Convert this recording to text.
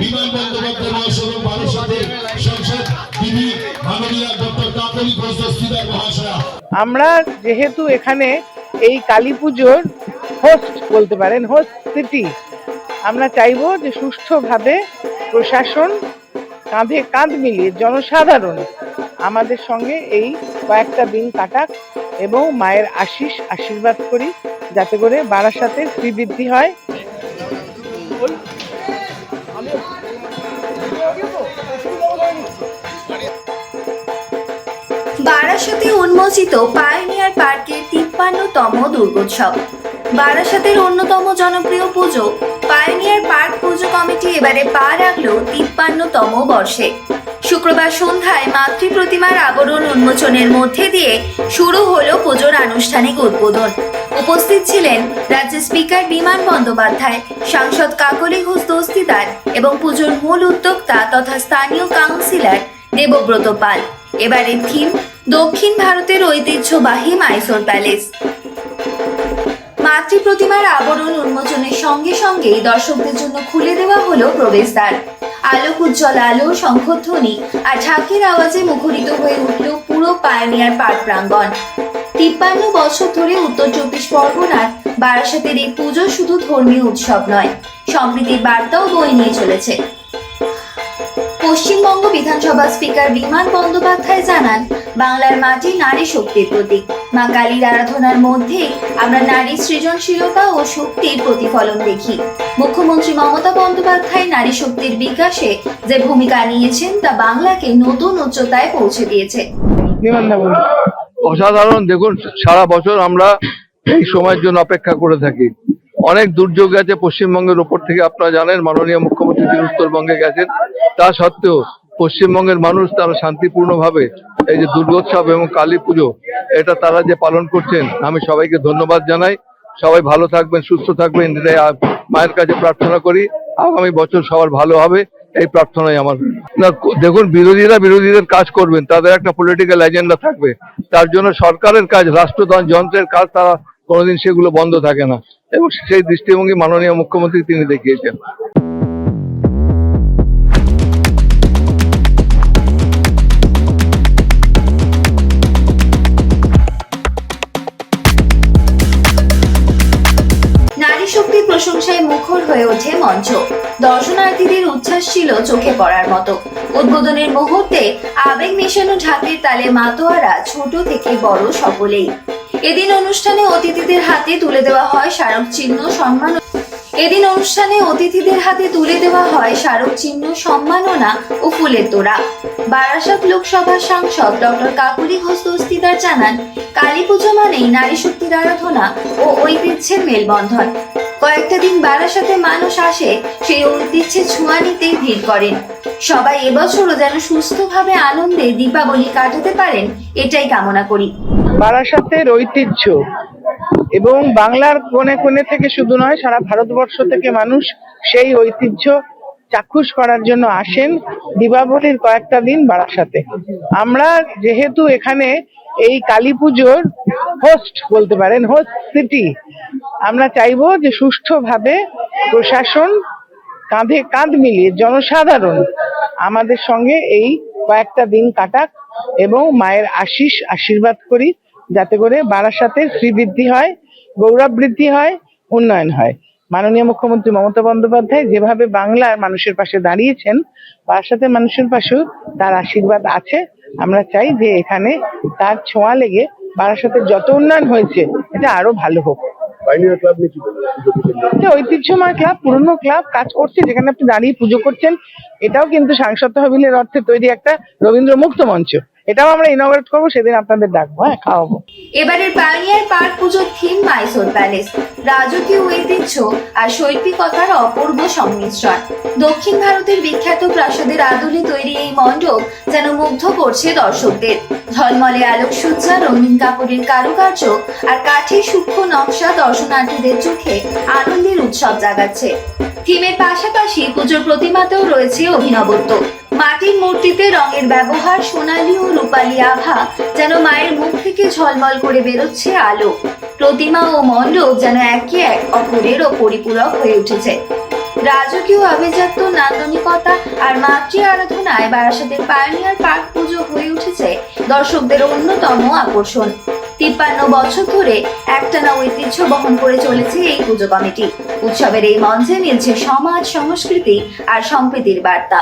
বিমান বন্দ্যোপাধ্যায় মহাশয় এবং সংসদ দিদি মাননীয় ডক্টর কাকলি ঘোষ দস্তিদার আমরা যেহেতু এখানে এই কালী পুজোর হোস্ট বলতে পারেন হোস্ট সিটি আমরা চাইব যে সুষ্ঠুভাবে প্রশাসন কাঁধে কাঁধ মিলিয়ে জনসাধারণ আমাদের সঙ্গে এই কয়েকটা দিন কাটাক এবং মায়ের আশিস আশীর্বাদ করি, যাতে করে বারাসাতে শ্রীবৃদ্ধি হয়। বারাসাতে উন্মোচিত পায়োনিয়ার পার্কের তিপ্পান্নতম দুর্গোৎসব। বারাসাতের অন্যতম জনপ্রিয় পুজো পায়োনিয়ার পার্ক পুজো কমিটি এবারে পা রাখল তিপ্পান্নতম বর্ষে। শুক্রবার সন্ধ্যায় মাতৃ প্রতিমার আবরণ উন্মোচনের মধ্যে দিয়ে শুরু হলো পুজোর আনুষ্ঠানিক উদ্বোধন। উপস্থিত ছিলেন রাজ্যের স্পিকার বিমান বন্দ্যোপাধ্যায়, সাংসদ কাকলি ঘোষ দস্তিদার এবং পুজোর মূল উদ্যোক্তা তথা স্থানীয় কাউন্সিলর দেবব্রত পাল। এবারের থিম, দক্ষিণ ভারতের ঐতিহ্যবাহী মাইসোর প্যালেস। মাতৃ প্রতিমার আবরণ উন্মোচনের সঙ্গে সঙ্গেই দর্শকদের জন্য খুলে দেওয়া হলো প্রবেশদ্বার। আলোক উজ্জ্বল আলো, শঙ্খধ্বনি আর ঢাকের আওয়াজে মুখরিত হয়ে উঠল পুরো পায়নিয়ার পার্ক প্রাঙ্গণ। তিপ্পান্ন বছর ধরে উত্তর চব্বিশ পরগনার বারাসাতের এই পুজো শুধু ধর্মীয় উৎসব নয়, সম্প্রীতির বার্তাও বয়ে নিয়ে চলেছে। পশ্চিমবঙ্গ বিধানসভা স্পিকার বিমান বন্দ্যোপাধ্যায় জানান, বাংলার মাটি নারী শক্তির প্রতীক। মা কালীর আরাধনার মধ্যে আমরা নারীর সৃজনশীলতা ও শক্তির প্রতিফলন দেখি। মুখ্যমন্ত্রী মমতা বন্দ্যোপাধ্যায় নারী শক্তির বিকাশে যে ভূমিকা নিয়েছেন তা বাংলাকে নতুন উচ্চতায় পৌঁছে দিয়েছে। অসাধারণ। দেখুন, সারা বছর আমরা এই সময়ের জন্য অপেক্ষা করে থাকি। অনেক দুর্যোগ গেছে পশ্চিমবঙ্গের ওপর থেকে, আপনারা জানেন, মাননীয় মুখ্যমন্ত্রী তিনি উত্তরবঙ্গে গেছেন। তা সত্ত্বেও পশ্চিমবঙ্গের মানুষ তারা শান্তিপূর্ণভাবে এই যে দুর্গোৎসব এবং কালী পুজো, এটা তারা যে পালন করছেন, আমি সবাইকে ধন্যবাদ জানাই। সবাই ভালো থাকবেন, সুস্থ থাকবেন মায়ের কাছে প্রার্থনা করি। আগামী বছর সবার ভালো হবে। এই প্রার্থনাই আমার। না দেখুন, বিরোধীরা বিরোধীদের কাজ করবেন, তাদের একটা পলিটিক্যাল এজেন্ডা থাকবে। তার জন্য সরকারের কাজ রাষ্ট্রদান যন্ত্রের কাজ, তারা কোনোদিন সেগুলো বন্ধ থাকে না। এবং সেই দৃষ্টিভঙ্গি মাননীয় মুখ্যমন্ত্রী তিনি দেখিয়েছেন। নারী শক্তির প্রশংসায় মুখর হয়ে ওঠে মঞ্চ। দর্শনার্থীদের উচ্ছ্বাস ছিল চোখে পড়ার মতো। উদ্বোধনের মুহূর্তে আবেগ মেশানো ঢাকের তালে মাতোয়ারা ছোট থেকে বড় সকলেই। এদিন অনুষ্ঠানে অতিথিদের হাতে তুলে দেওয়া হয় স্মারক চিহ্ন সম্মান এদিন অনুষ্ঠানে অতিথিদের হাতে তুলে দেওয়া হয় স্মারক চিহ্ন, সম্মাননা ও ফুলের তোড়া। বারাসাত লোকসভার সাংসদ ডক্টর কাকুলি ঘোষ দস্তিদার জানান, কালী পুজো মানেই নারী শক্তির আরাধনা ও ঐতিহ্যের মেলবন্ধন। কয়েকটা দিন বারাসাতে মানুষ আসে সেই ঐতিহ্যের ছোঁয়া নিতেই ভিড় করেন। সবাই এবছরও যেন সুস্থভাবে আনন্দে দীপাবলি কাটাতে পারেন, এটাই কামনা করি। বারাসাতের ঐতিহ্য এবং বাংলার কোণে কোণে থেকে শুধু নয়, সারা ভারতবর্ষ থেকে মানুষ সেই ঐতিহ্য চাক্ষুষ করার জন্য আসেন দীপাবলির কয়েকটা দিন বারাসাতে আমরা যেহেতু এখানে এই কালী পুজোর হোস্ট বলতে পারেন হোস্ট সিটি আমরা চাইব যে সুষ্ঠুভাবে প্রশাসন কাঁধে কাঁধ মিলিয়ে জনসাধারণ আমাদের সঙ্গে এই কয়েকটা দিন কাটাক এবং মায়ের আশিস আশীর্বাদ করি। যাতে করে বারাসাতের শ্রীবৃদ্ধি হয় গৌরব বৃদ্ধি হয় উন্নয়ন হয়। মাননীয় মুখ্যমন্ত্রী মমতা বন্দ্যোপাধ্যায় যেভাবে বাংলার মানুষের পাশে দাঁড়িয়েছেন বারাসাতের মানুষের পাশেও তার আশীর্বাদ আছে। আমরা চাই যে এখানে তার ছোঁয়া লেগে বারাসাতের যত উন্নয়ন হয়েছে এটা আরও ভালো হোক। ঐতিহ্যময় ক্লাব পুরনো ক্লাব কাজ করছে যেখানে আপনি দাঁড়িয়ে পুজো করছেন এটাও কিন্তু সাংসদ তহবিলের অর্থে তৈরি একটা রবীন্দ্র মুক্ত মঞ্চ। এটাও আমরা ইনগ্রেট করব, সেদিন আপনাদের ডাকবো হ্যাঁ খাওয়াবো। এবারের পাইনিয়ার পার্ক পুজোর থিম মাইসোর প্যালেস রাজকীয় ঐতিহ্য আর শৈল্পিকতার অপূর্ব সংমিশ্রণ। দক্ষিণ ভারতের বিখ্যাত প্রাসাদের আদলে তৈরি এই মণ্ডপ যেন মুগ্ধ করছে দর্শকদের। ঝলমলে আলোকসজ্জা, রঙিন কাপড়ের কারুকার্য আর কাঠের সূক্ষ্ম নকশা দর্শনার্থীদের চোখে আনন্দের উৎসব জাগাচ্ছে। থিমের পাশাপাশি পুজোর প্রতিমাতেও রয়েছে অভিনবত্ব। মাটির মূর্তিতে রঙের ব্যবহার সোনালী ও রূপালী আভা যেন মায়ের মুখ থেকে ঝলমল করে বেরোচ্ছে আলো। প্রতিমা ও মণ্ডপ যেন একে এক অপরের ও পরিপূরক হয়ে উঠেছে। রাজকীয় আভিজাত্য, নান্দনিকতা আর মাতৃ আরাধনায় বারাসাতের পায়োনিয়ার পার্ক পুজো হয়ে উঠেছে দর্শকদের অন্যতম আকর্ষণ। তিপ্পান্ন বছর ধরে একটানা ঐতিহ্য বহন করে চলেছে এই পুজো কমিটি। উৎসবের এই মঞ্চে মিলছে সমাজ, সংস্কৃতি আর সম্প্রীতির বার্তা।